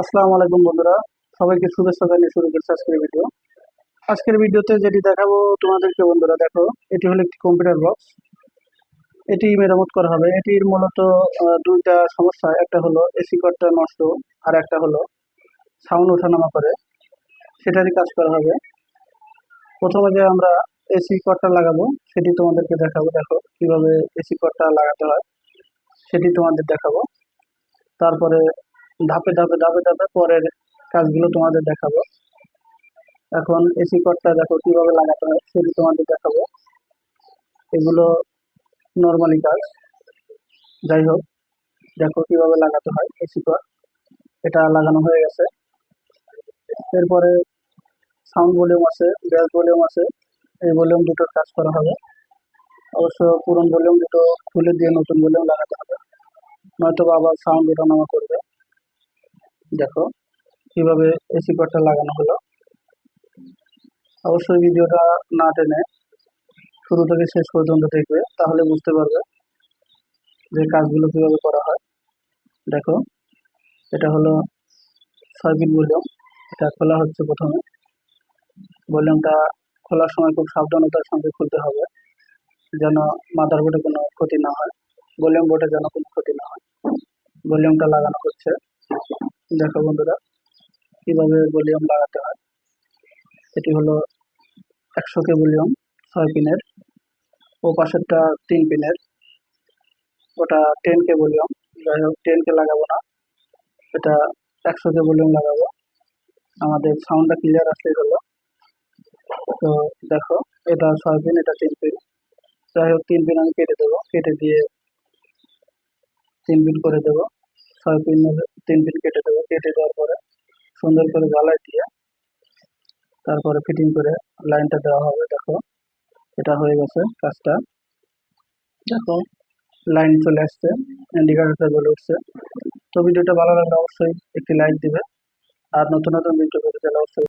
আসসালামু আলাইকুম বন্ধুরা। সবাইকে শুভেচ্ছা জানিয়ে শুরু করছি আজকের ভিডিও। আজকের ভিডিওতে যেটি দেখাবো তোমাদেরকে বন্ধুরা, দেখো, এটি হলো একটি কম্পিউটার বক্স এটি মেরামত করা হবে। এটির মূলত দুইটা সমস্যা। একটা হলো এসি কর্ডটা নষ্ট আর একটা হলো সাউন্ড ওঠানামা করে। সেটারই কাজ করা হবে। প্রথমে যে আমরা এসি কর্ডটা লাগাবো, সেটি তোমাদেরকে দেখাবো। দেখো, কীভাবে এসি কর্ডটা লাগাতে হয়। সেটি তোমাদের দেখাবো। তারপরে ধাপে ধাপে ধাপে ধাপে পরের কাজগুলো তোমাদের দেখাবো। এখন এসি কর্ডটা দেখো কীভাবে লাগাতে হয় সেটি তোমাদের দেখাবো। এগুলো নর্মালি কাজ। যাই হোক, দেখো কীভাবে লাগাতে হয় এসি কর্ড এটা লাগানো হয়ে গেছে। এরপরে সাউন্ড ভলিউম আছে ব্যাস ভলিউম আছে। এই ভলিউম দুটোর কাজ করা হবে। অবশ্য পুরন ভলিউম দুটো খুলে দিয়ে নতুন ভলিউম লাগাতে হবে। নয়তো আবার সাউন্ড ওঠানামা করবে। দেখো কীভাবে এসি কর্ডটা লাগানো হলো। অবশ্যই ভিডিওটা না টেনে শুরু থেকে শেষ পর্যন্ত দেখবে, তাহলে বুঝতে পারবে যে কাজগুলো কীভাবে করা হয়। দেখো, এটা হলো ছয় ভলিউম এটা খোলা হচ্ছে প্রথমে। ভলিউমটা খোলার সময় খুব সাবধানতার সঙ্গে খুলতে হবে, যেন মাদার বোর্ডে কোনো ক্ষতি না হয়। ভলিউম বোর্ডে যেন কোনো ক্ষতি না হয়। ভলিউমটা লাগানো হচ্ছে। দেখো বন্ধুরা, কীভাবে ভলিউম লাগাতে হয়? এটি হলো একশো কে ভলিউম ছয় পিনের ও পাশেরটা তিন পিনের ওটা টেন কে ভলিউম যাই হোক টেন কে লাগাবো না। এটা একশো কে ভলিউম লাগাবো। আমাদের সাউন্ডটা ক্লিয়ার আসলেই হলো। তো দেখো, এটা ছয় পিন এটা তিন পিন যাই হোক, তিন পিন আমি কেটে দেবো। কেটে দিয়ে তিন পিন করে দেবো। ছয় পিন তিন পিন কেটে দেবো, কেটে দেওয়ার পরে সুন্দর করে গালায় দিয়ে তারপরে ফিটিং করে লাইনটা দেওয়া হবে, দেখো। এটা হয়ে গেছে কাজটা। দেখো লাইন চলে আসছে ইন্ডিকেটারটা জ্বলে উঠছে। তো ভিডিওটা ভালো লাগলে অবশ্যই একটি লাইক দিবে। আর নতুন নতুন ভিডিও পেতে চাইলে অবশ্যই